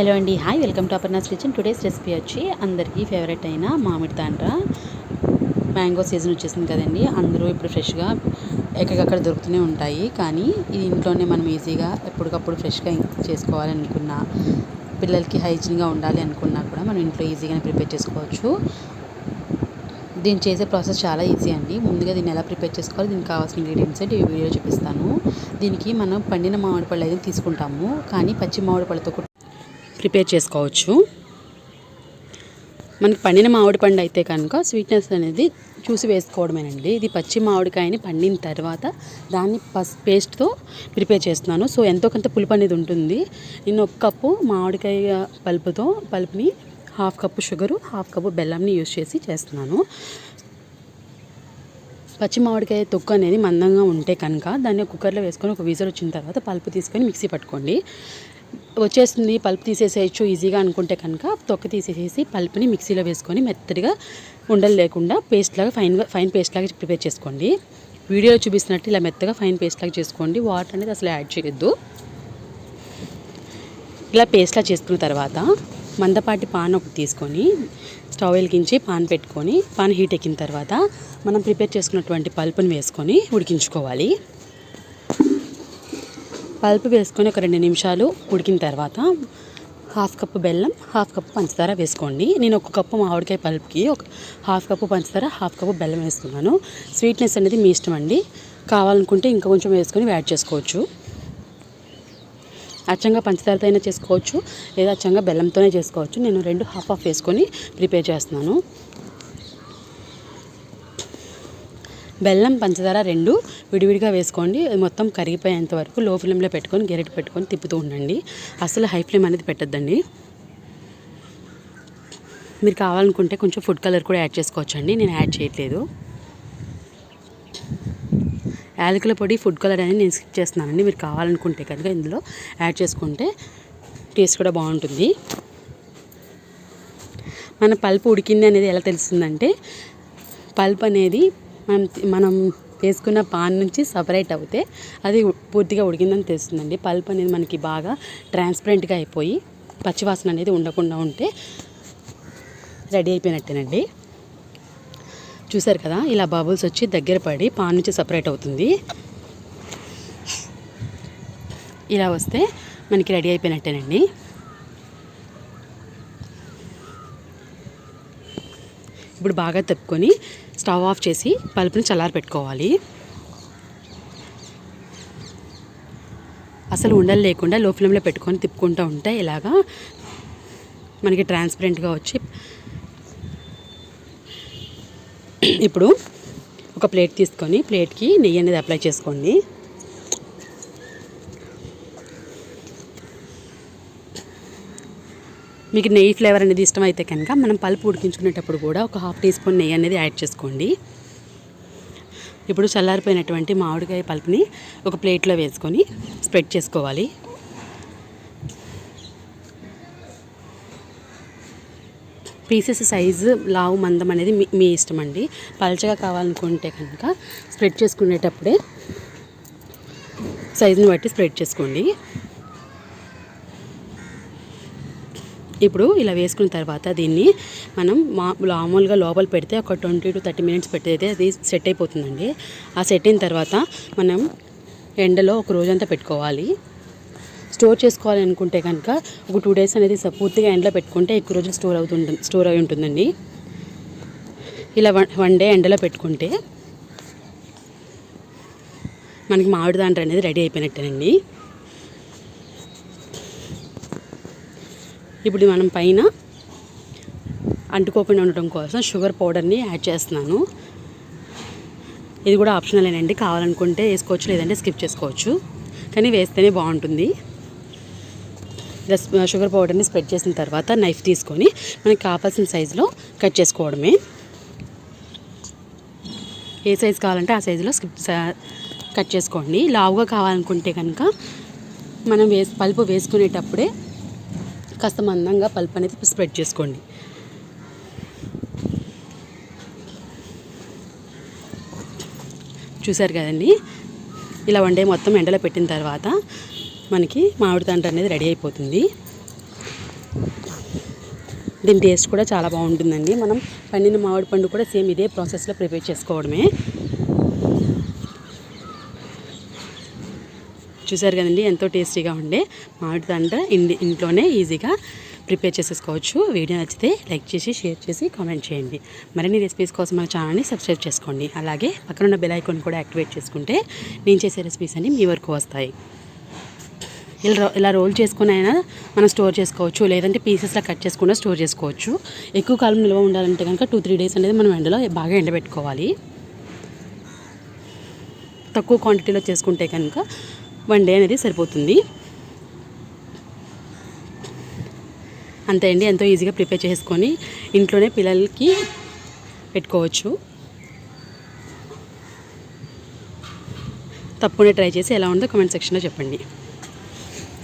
Hello అండి. Hi welcome to Aparna's kitchen. Today's recipe వచ్చి అందరికీ ఫేవరెట్ అయిన మామిడి తాండ్ర. మ్యాంగో సీజన్ వచ్చేసింది కదండి. అందరూ ఇప్పుడు ఫ్రెష్గా ఎక్కడికక్కడ దొరుకుతూనే ఉంటాయి. కానీ ఇది ఇంట్లోనే మనం ఈజీగా ఎప్పటికప్పుడు ఫ్రెష్గా చేసుకోవాలనుకున్నా పిల్లలకి హైజీన్గా ఉండాలి అనుకున్నా కూడా మనం ఇంట్లో ఈజీగానే ప్రిపేర్ చేసుకోవచ్చు. దీన్ని చేసే ప్రాసెస్ చాలా ఈజీ అండి. ముందుగా దీన్ని ఎలా ప్రిపేర్ చేసుకోవాలి దీనికి కావాల్సిన ఇంగ్రీడియంట్స్ ఈ వీడియో చూపిస్తాను. దీనికి మనం పండిన మామిడి పళ్ళు అయితే తీసుకుంటాము. కానీ పచ్చి మామిడి పళ్ళతో ప్రిపేర్ చేసుకోవచ్చు. మనకి పండిన మామిడి పండు అయితే కనుక స్వీట్నెస్ అనేది చూసి వేసుకోవడమేనండి. ఇది పచ్చి మామిడికాయని పండిన తర్వాత దాన్ని పస్ పేస్ట్తో ప్రిపేర్ చేస్తున్నాను. సో ఎంతో కొంత పులుపు అనేది ఉంటుంది. నేను ఒక కప్పు మామిడికాయ పలుపుతో పలుపుని half cup sugar half cup బెల్లంని use చేసి చేస్తున్నాను. పచ్చి మామిడికాయ తొక్కు అనేది మందంగా ఉంటే కనుక దాన్ని కుక్కర్లో వేసుకొని ఒక విజర్ వచ్చిన తర్వాత పల్పు తీసుకొని మిక్సీ పట్టుకోండి. వచ్చేస్తుంది పల్పు తీసేసేయచ్చు ఈజీగా అనుకుంటే కనుక. తొక్క తీసేసేసి పల్పుని మిక్సీలో వేసుకొని మెత్తడిగా ఉండలు లేకుండా పేస్ట్ లాగా ఫైన్ ఫైన్ పేస్ట్ లాగా ప్రిపేర్ చేసుకోండి. వీడియోలో చూపిస్తున్నట్టు ఇలా మెత్తగా ఫైన్ పేస్ట్ లాగా చేసుకోండి. వాటర్ అనేది అసలు యాడ్ చేయొద్దు. ఇలా పేస్ట్లా చేసుకున్న తర్వాత మందపాటి పాన్ ఒకటి తీసుకొని స్టవ్ వెలిగించి పాన్ పెట్టుకొని పాన్ హీట్ ఎక్కిన తర్వాత మనం ప్రిపేర్ చేసుకున్నటువంటి పల్పుని వేసుకొని ఉడికించుకోవాలి. పల్పు వేసుకొని ఒక రెండు నిమిషాలు ఉడికిన తర్వాత హాఫ్ కప్పు బెల్లం హాఫ్ కప్పు పంచదార వేసుకోండి. నేను ఒక కప్పు మామిడికాయ పల్పుకి ఒక హాఫ్ కప్పు పంచదార హాఫ్ కప్పు బెల్లం వేస్తున్నాను. స్వీట్నెస్ అనేది మీ ఇష్టం అండి. కావాలనుకుంటే ఇంకా కొంచెం వేసుకొని యాడ్ చేసుకోవచ్చు. అచ్చంగా పంచదారతో అయినా చేసుకోవచ్చు లేదా అచ్చంగా బెల్లంతోనే చేసుకోవచ్చు. నేను రెండు హాఫ్ హాఫ్ వేసుకొని ప్రిపేర్ చేస్తున్నాను. బెల్లం పంచదార రెండు విడివిడిగా వేసుకోండి. మొత్తం కరిగిపోయేంత వరకు లో ఫ్లేమ్లో పెట్టుకొని గెరెట్ పెట్టుకొని తిప్పుతూ ఉండండి. అసలు హై ఫ్లేమ్ అనేది పెట్టద్దండి. మీరు కావాలనుకుంటే కొంచెం ఫుడ్ కలర్ కూడా యాడ్ చేసుకోవచ్చండి. నేను యాడ్ చేయట్లేదు. యాలకుల పొడి ఫుడ్ కలర్ అనేది నేను స్కిప్ చేస్తున్నానండి. మీరు కావాలనుకుంటే కనుక ఇందులో యాడ్ చేసుకుంటే టేస్ట్ కూడా బాగుంటుంది. మన పల్పు ఉడికింది అనేది ఎలా తెలుస్తుందంటే పల్ప్ అనేది మనం మనం వేసుకున్న పాన్ నుంచి సపరేట్ అవుతే అది పూర్తిగా ఉడికిందని తెలుస్తుందండి. పల్ప్ అనేది మనకి బాగా ట్రాన్స్పరెంట్గా అయిపోయి పచ్చివాసన అనేది ఉండకుండా ఉంటే రెడీ అయిపోయినట్టేనండి. చూసారు కదా ఇలా బబుల్స్ వచ్చి దగ్గర పడి పాన్ నుంచి సపరేట్ అవుతుంది. ఇలా వస్తే మనకి రెడీ అయిపోయినట్టేనండి. ఇప్పుడు బాగా తిప్పుకొని స్టవ్ ఆఫ్ చేసి పలుపుని చల్లారి పెట్టుకోవాలి. అసలు ఉండలు లేకుండా లో ఫ్లేమ్లో పెట్టుకొని తిప్పుకుంటూ ఉంటే ఇలాగా మనకి ట్రాన్స్పరెంట్గా వచ్చి ఇప్పుడు ఒక ప్లేట్ తీసుకొని ప్లేట్కి నెయ్యి అనేది అప్లై చేసుకోండి. మీకు నెయ్యి ఫ్లేవర్ అనేది ఇష్టమైతే కనుక మనం పల్పు ఉడికించుకునేటప్పుడు కూడా ఒక హాఫ్ టీ స్పూన్ నెయ్యి అనేది యాడ్ చేసుకోండి. ఇప్పుడు చల్లారిపోయినటువంటి మామిడికాయ పల్పుని ఒక ప్లేట్లో వేసుకొని స్ప్రెడ్ చేసుకోవాలి. పీసెస్ సైజు లావు మందం అనేది మీ మీ ఇష్టం అండి. పలచగా కావాలనుకుంటే కనుక స్ప్రెడ్ చేసుకునేటప్పుడే సైజుని బట్టి స్ప్రెడ్ చేసుకోండి. ఇప్పుడు ఇలా వేసుకున్న తర్వాత దీన్ని మనం మా మామూలుగా లోపల పెడితే ఒక ట్వంటీ టు థర్టీ మినిట్స్ పెట్టేదైతే అది సెట్ అయిపోతుందండి. ఆ సెట్ అయిన తర్వాత మనం ఎండలో ఒక రోజంతా పెట్టుకోవాలి. స్టోర్ చేసుకోవాలి అనుకుంటే కనుక ఒక టూ డేస్ అనేది పూర్తిగా ఎండలో పెట్టుకుంటే ఎక్కువ రోజులు స్టోర్ అవుతుంది స్టోర్ అయి ఉంటుందండి. ఇలా వన్ వన్ డే ఎండలో పెట్టుకుంటే మనకి మామిడి దాంట్లో అనేది రెడీ అయిపోయినట్టేనండి. ఇప్పుడు మనం పైన అంటుకోకుండా ఉండటం కోసం షుగర్ పౌడర్ని యాడ్ చేస్తున్నాను. ఇది కూడా ఆప్షనలేనండి కావాలనుకుంటే వేసుకోవచ్చు లేదంటే స్కిప్ చేసుకోవచ్చు. కానీ వేస్తేనే బాగుంటుంది. షుగర్ పౌడర్ని స్ప్రెడ్ చేసిన తర్వాత నైఫ్ తీసుకొని మనకి కావాల్సిన సైజులో కట్ చేసుకోవడమే. ఏ సైజు కావాలంటే ఆ సైజులో స్కిప్ కట్ చేసుకోండి. లావుగా కావాలనుకుంటే కనుక మనం వేసి పలుపు వేసుకునేటప్పుడే కాస్త మందంగా పల్ప్ అనేది స్ప్రెడ్ చేసుకోండి. చూసారు కదండి? ఇలా వన్ డే మొత్తం ఎండలో పెట్టిన తర్వాత మనకి మామిడి తంట అనేది రెడీ అయిపోతుంది. దీని టేస్ట్ కూడా చాలా బాగుంటుందండి. మనం పండిన మామిడి పండు కూడా సేమ్ ఇదే ప్రాసెస్లో ప్రిపేర్ చేసుకోవడమే. చూసారు కదండి ఎంతో టేస్టీగా ఉండే మామిడి తండ్ర ఇండి ఇంట్లోనే ఈజీగా ప్రిపేర్ చేసేసుకోవచ్చు. వీడియో నచ్చితే లైక్ చేసి షేర్ చేసి కామెంట్ చేయండి. మరిన్ని రెసిపీస్ కోసం మన ఛానల్ని సబ్స్క్రైబ్ చేసుకోండి. అలాగే పక్కనున్న బెల్ ఐకాన్ కూడా యాక్టివేట్ చేసుకుంటే నేను చేసే రెసిపీస్ అన్నీ మీ వరకు వస్తాయి. ఇలా ఇలా రోల్ చేసుకుని అయినా మనం స్టోర్ చేసుకోవచ్చు లేదంటే పీసెస్లా కట్ చేసుకుండా స్టోర్ చేసుకోవచ్చు. ఎక్కువ కాలం నిల్వ ఉండాలంటే కనుక టూ త్రీ డేస్ అనేది మనం ఎండలో బాగా ఎండబెట్టుకోవాలి. తక్కువ క్వాంటిటీలో చేసుకుంటే కనుక వన్ డే అనేది సరిపోతుంది. అంతే అండి ఎంతో ఈజీగా ప్రిపేర్ చేసుకొని ఇంట్లోనే పిల్లలకి పెట్టుకోవచ్చు. తప్పకుండా ట్రై చేసి ఎలా ఉందో కామెంట్ సెక్షన్లో చెప్పండి.